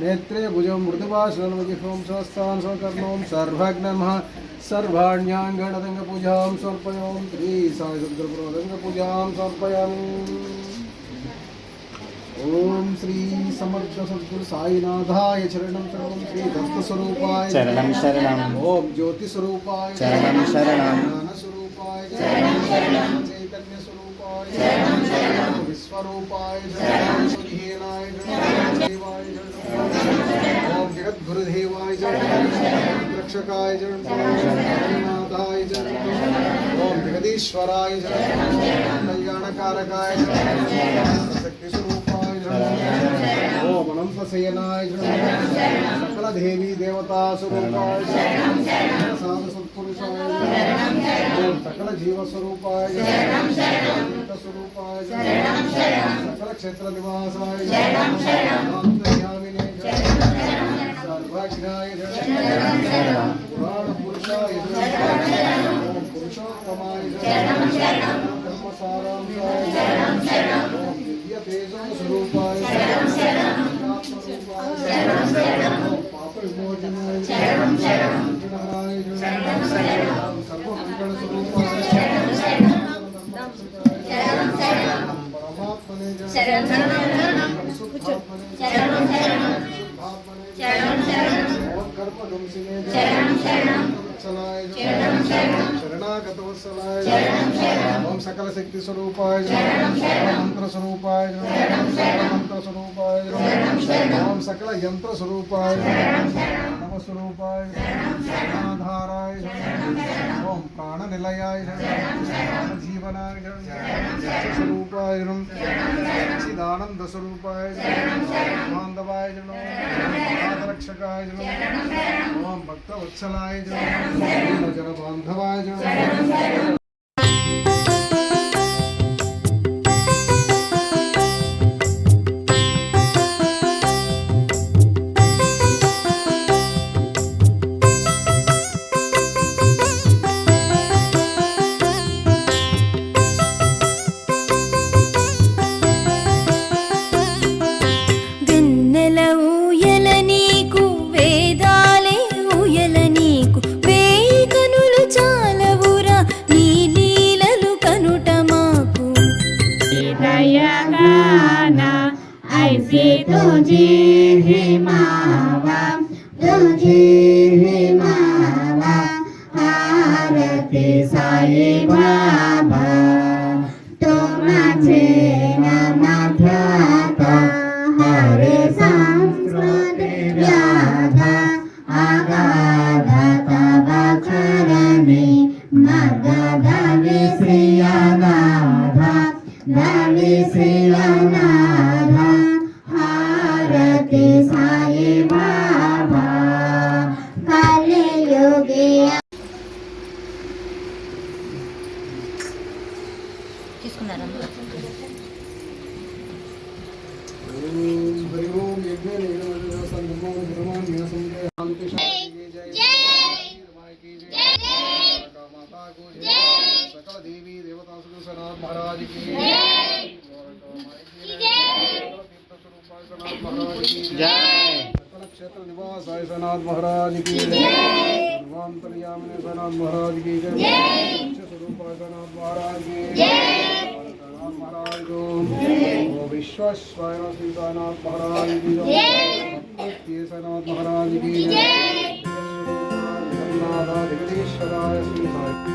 नेत्रे भुजौ मृदुभाषणमुखिं स्वस्थान् स्वकर्णों सर्वज्ञमः सर्वाण्याङ्गणदङ्गपूजां समर्पयामि। श्रीसायिरुद्रपुरदङ्गपूजां समर्पयामि। ॐ श्री समर्थसद्गुरुसाईनाथाय चरणं शरणं श्री दत्तस्वरूपाय चरणं शरणम् ॐ ज्योतिस्वरूपाय चरणं शरणं। ज्ञानस्वरूपाय चरणं शरणं। चैतन्यस्वरूपाय चरणं शरणं। विश्वरूपाय चरणं सुधीनाय गुरुदेवाय जय रक्षकाय जय जगन्नाथाय जय ओम जगदीश्वराय जय कल्याणकारकाय शक्तिस्वरूपाय जय ओम अनंतशयनाय जय सकलदेवी देवतास्वरूपाय साधुसत्पुरुषाय ओम सकलजीवस्वरूपाय जय स्वरूपाय स्वरूपाय सकल क्षेत्र सकलक्षेत्रनिवासाय సర్వాక్షిణాయ పురుషాయ పురుషోత్తమాయ ధర్మసారాంశాయ స్వరూపాయ పాప విమోచనాయ సర్వమంగళ స్వరూపాయ పరమాత్మనే శరణాగత వత్సలాయ ఓం సకల శక్తి స్వరూపాయ మంత్ర స్వరూపాయ మంత్ర స్వరూపాయ ఓం సకల యంత్ర స్వరూపాయ నమ స్వరూపాయ ఆధారాయ ఓం ప్రాణ నిలయాయ జీవనాయ స్వరూపాయ చిదానంద స్వరూపాయ బాంధవాయ రక్షకాయ ఓం భక్త వత్సలాయ జన బాంధవాయ मावा तुझी ही मावा बाबा। तुम्हाचे नामा ख्याता हरे संस्कृती व्याधा आगाधाता वाखरणी जय माई की जय महाराज की जय सकल सनाथ महाराज की जय भगवान तरियामिने सनाथ महाराज की जय स्वरूप सनाथ महाराज की जय महाराज को श्री सनाथ महाराज की जय सनाथ महाराज की जय जगन्नाथ जगदीश्वराय श्री साई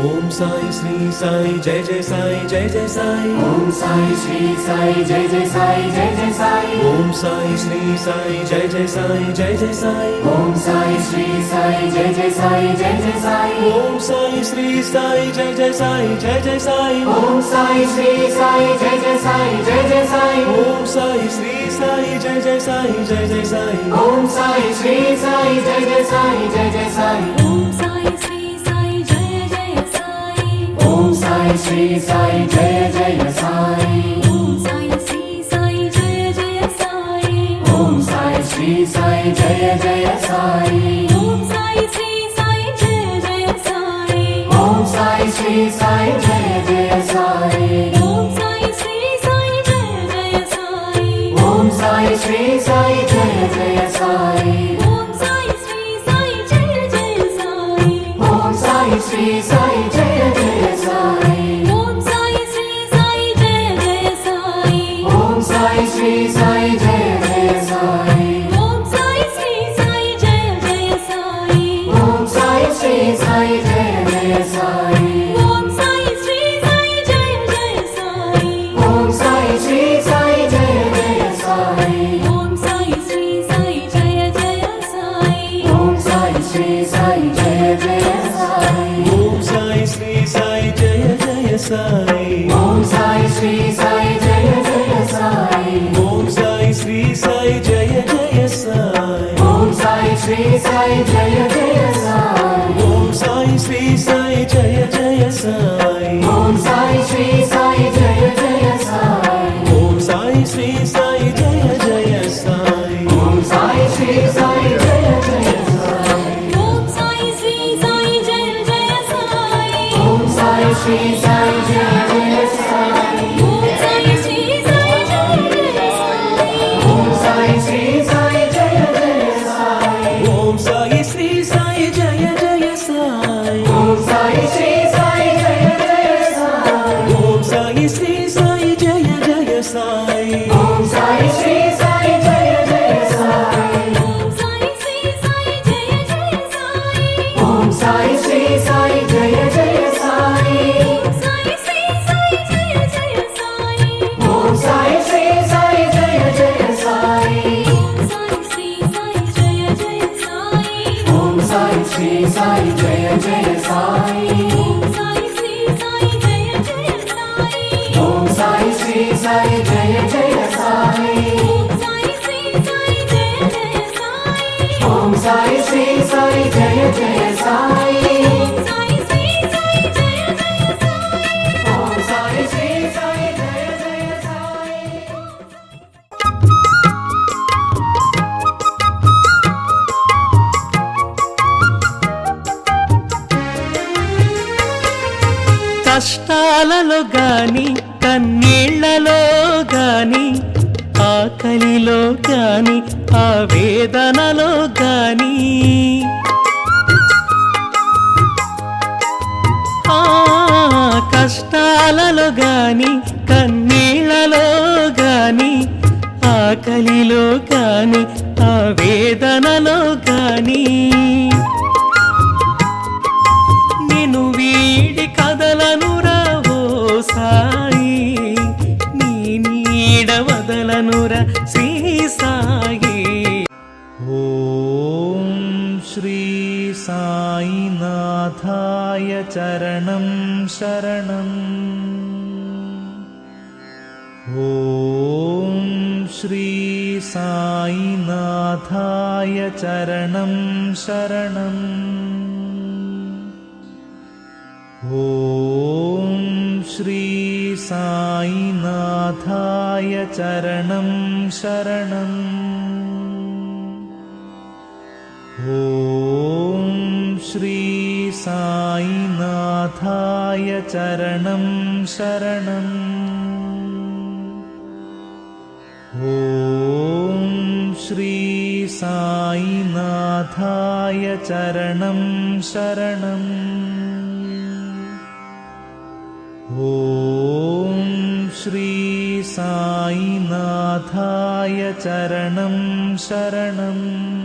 ओम साई श्री साई जय जय साई जय जय साई ओम साई श्री साई जय जय साई जय जय साई ओम साई श्री साई जय जय साई जय जय साई ओम साई श्री साई जय जय साई जय जय साई ओम साई श्री साई जय जय साई जय जय साई ओम साई श्री साई जय जय साई जय जय साई ओम साई श्री साई जय जय साई जय जय साई ओम साई श्री साई जय जय साई जय जय साई ओम साई श्री साई जय जय साई ओम साई श्री साई जय जय Sai Sai Jai Jai Sai Sai, Sai, Jai, Jai, Sai. Om Sai, Sai, Jai, Jai, Sai. Om Sai, Sai, Sai. Sai. Om Sai Shri Hari Jaya Jaya బాధలో కాని ఆ వేదనలో కానీ ఆ కష్టాలలో గాని కన్నీళ్ళలో గాని ఆకలిలో కాని ఆ వేదనలో కాని నేను వీడి शिवाय चरणं शरणम् ॐ श्रीसाईनाथाय चरणं शरणम् ॐ श्रीसाईनाथाय चरणं शरणम् ॐ श्री साईनाथाय चरणं शरणम् ॐ श्री साईनाथाय चरणं शरणम् ॐ श्री साईनाथाय चरणं शरणम्।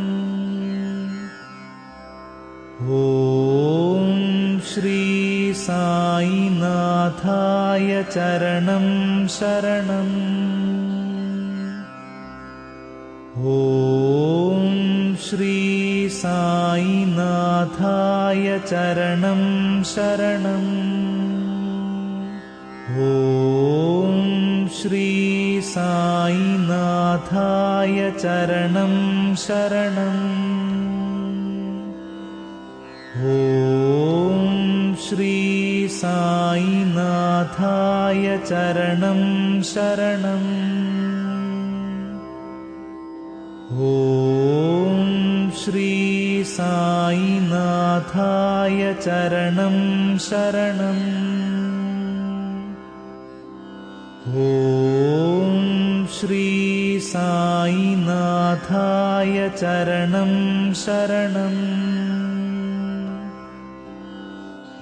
साईनाथाय चरणं शरणम्। ॐ श्री साईनाथाय श्री साईनाथाय शरणम्। ॐ श्री साईनाथाय चरणं शरणम् ॐ श्री सायिनाथाय चरणं शरणम् श्री सायिनाथाय चरणं शरणम्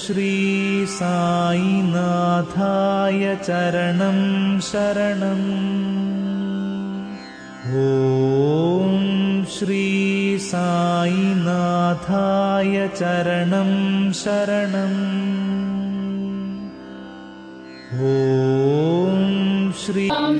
श्री साईनाथाय चरणं शरणम् ॐ श्री साईनाथाय चरणं शरणम् ॐ श्री ॐ